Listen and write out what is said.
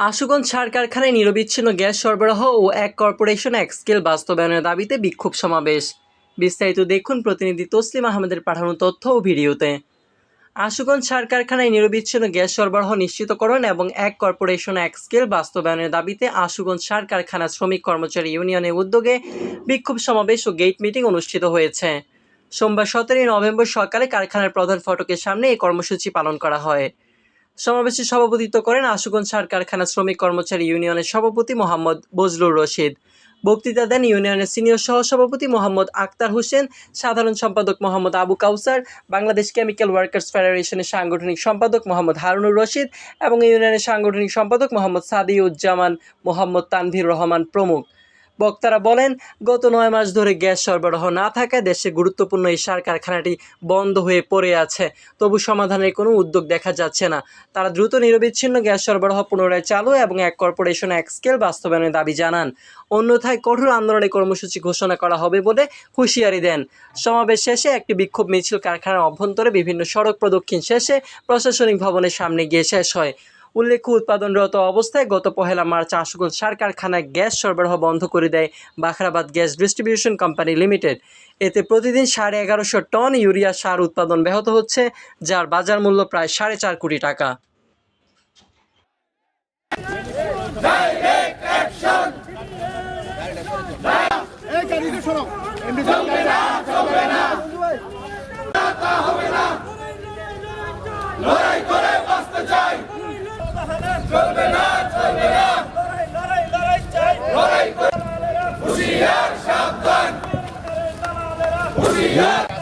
আশুগঞ্জ সার কারখানায় নিরবিচ্ছিন্ন গ্যাস সরবরাহ ও এক কর্পোরেশন এক স্কেল বাস্তবায়নের দাবিতে বিক্ষোভ সমাবেশ। বিস্তারিত দেখুন প্রতিনিধি তসলিম আহমেদের পাঠানো তথ্য ও ভিডিওতে। আশুগঞ্জ সার কারখানায় নিরবিচ্ছিন্ন গ্যাস সরবরাহ নিশ্চিতকরণ এবং এক কর্পোরেশন এক স্কেল বাস্তবায়নের দাবিতে আশুগঞ্জ সার কারখানা শ্রমিক কর্মচারী ইউনিয়নের উদ্যোগে বিক্ষোভ সমাবেশ ও গেট মিটিং অনুষ্ঠিত হয়েছে। সোমবার সতেরোই নভেম্বর সকালে কারখানার প্রধান ফটকের সামনে এই কর্মসূচি পালন করা হয়। সমাবেশে সভাপতিত্ব করেন আশুগঞ্জ সার কারখানা শ্রমিক কর্মচারী ইউনিয়নের সভাপতি মোহাম্মদ বজলুর রশিদ। বক্তৃতা দেন ইউনিয়নের সিনিয়র সহসভাপতি মোহাম্মদ আক্তার হোসেন, সাধারণ সম্পাদক মোহাম্মদ আবু কাউসার, বাংলাদেশ কেমিক্যাল ওয়ার্কার্স ফেডারেশনের সাংগঠনিক সম্পাদক মোহাম্মদ হারুনুর রশিদ এবং ইউনিয়নের সাংগঠনিক সম্পাদক মোহাম্মদ সাদিউজ্জামান মোহাম্মদ তানভীর রহমান প্রমুখ। বক্তারা বলেন, গত নয় মাস ধরে গ্যাস সরবরাহ না থাকায় দেশে গুরুত্বপূর্ণ এই সার কারখানাটি বন্ধ হয়ে পড়ে আছে। তবু সমাধানের কোনো উদ্যোগ দেখা যাচ্ছে না। তারা দ্রুত নিরবিচ্ছিন্ন গ্যাস সরবরাহ পুনরায় চালু এবং এক কর্পোরেশন এক স্কেল বাস্তবায়নের দাবি জানান। অন্যথায় কঠোর আন্দোলনের কর্মসূচি ঘোষণা করা হবে বলে হুঁশিয়ারি দেন। সমাবেশ শেষে একটি বিক্ষোভ মিছিল কারখানার অভ্যন্তরে বিভিন্ন সড়ক প্রদক্ষিণ শেষে প্রশাসনিক ভবনের সামনে গিয়ে শেষ হয়। উল্লেখ্য, উৎপাদনরত অবস্থায় গত পহেলা মার্চ আশুগঞ্জ সার কারখানায় গ্যাস সরবরাহ বন্ধ করে দেয় Bakhrabad gas distribution company limited. এতে প্রতিদিন সাড়ে এগারোশো টন ইউরিয়া সার উৎপাদন ব্যাহত হচ্ছে, যার বাজার মূল্য প্রায় সাড়ে চার কোটি টাকা। Yeah!